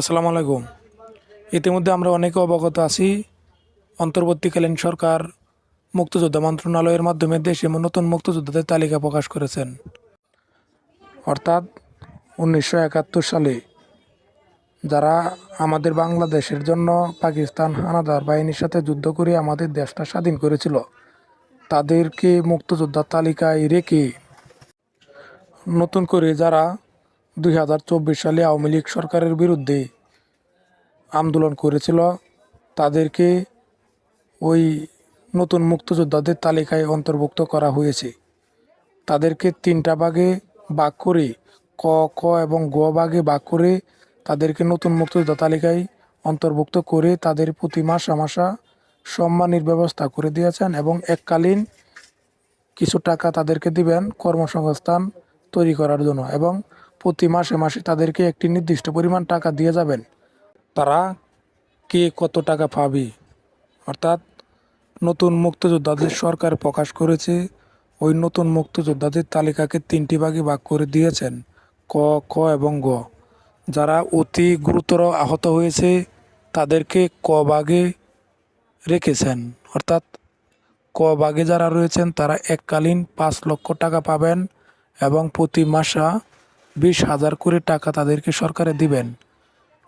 আসসালামু আলাইকুম। ইতিমধ্যে আমরা অনেকে অবগত আছি, অন্তর্বর্তীকালীন সরকার মুক্তিযোদ্ধা মন্ত্রণালয়ের মাধ্যমে দেশে নতুন মুক্তিযোদ্ধাদের তালিকা প্রকাশ করেছেন। অর্থাৎ উনিশশো একাত্তর সালে যারা আমাদের বাংলাদেশের জন্য পাকিস্তান হানাদার বাহিনীর সাথে যুদ্ধ করে আমাদের দেশটা স্বাধীন করেছিল, তাদেরকে মুক্তিযোদ্ধার তালিকায় রেখে নতুন করে যারা দুই হাজার চব্বিশ সালে আওয়ামী লীগ সরকারের বিরুদ্ধে আন্দোলন করেছিল। তাদেরকে ওই নতুন মুক্তযোদ্ধাদের তালিকায় অন্তর্ভুক্ত করা হয়েছে। তাদেরকে তিনটা ভাগে ভাগ করে, ক, খ এবং গ ভাগে ভাগ করে তাদেরকে নতুন মুক্তিযোদ্ধা তালিকায় অন্তর্ভুক্ত করে তাদের প্রতি মাসা মাসা সম্মানের ব্যবস্থা করে দিয়েছেন এবং এককালীন কিছু টাকা তাদেরকে দিবেন কর্মসংস্থান তৈরি করার জন্য এবং প্রতি মাসে মাসে তাদেরকে একটি নির্দিষ্ট পরিমাণ টাকা দিয়ে যাবেন। তারা কে কত টাকা পাবে? অর্থাৎ নতুন মুক্তিযোদ্ধাদের সরকার প্রকাশ করেছে, ওই নতুন মুক্তিযোদ্ধাদের তালিকাকে তিনটি ভাগে ভাগ করে দিয়েছেন, ক, খ এবং গ। যারা অতি গুরুতর আহত হয়েছে, তাদেরকে ক ভাগে রেখেছেন। অর্থাৎ ক ভাগে যারা রয়েছেন, তারা এককালীন পাঁচ লক্ষ টাকা পাবেন এবং প্রতি মাসা বিশ হাজার করে টাকা তাদেরকে সরকারে দিবেন।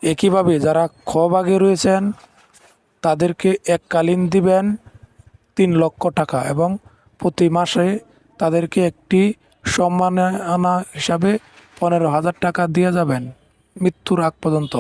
একইভাবে যারা খ ভাগে রয়েছেন, তাদেরকে এককালীন দিবেন তিন লক্ষ টাকা এবং প্রতি মাসে তাদেরকে একটি সম্মাননা হিসাবে পনেরো হাজার টাকা দিয়ে যাবেন মৃত্যুর আগ পর্যন্ত।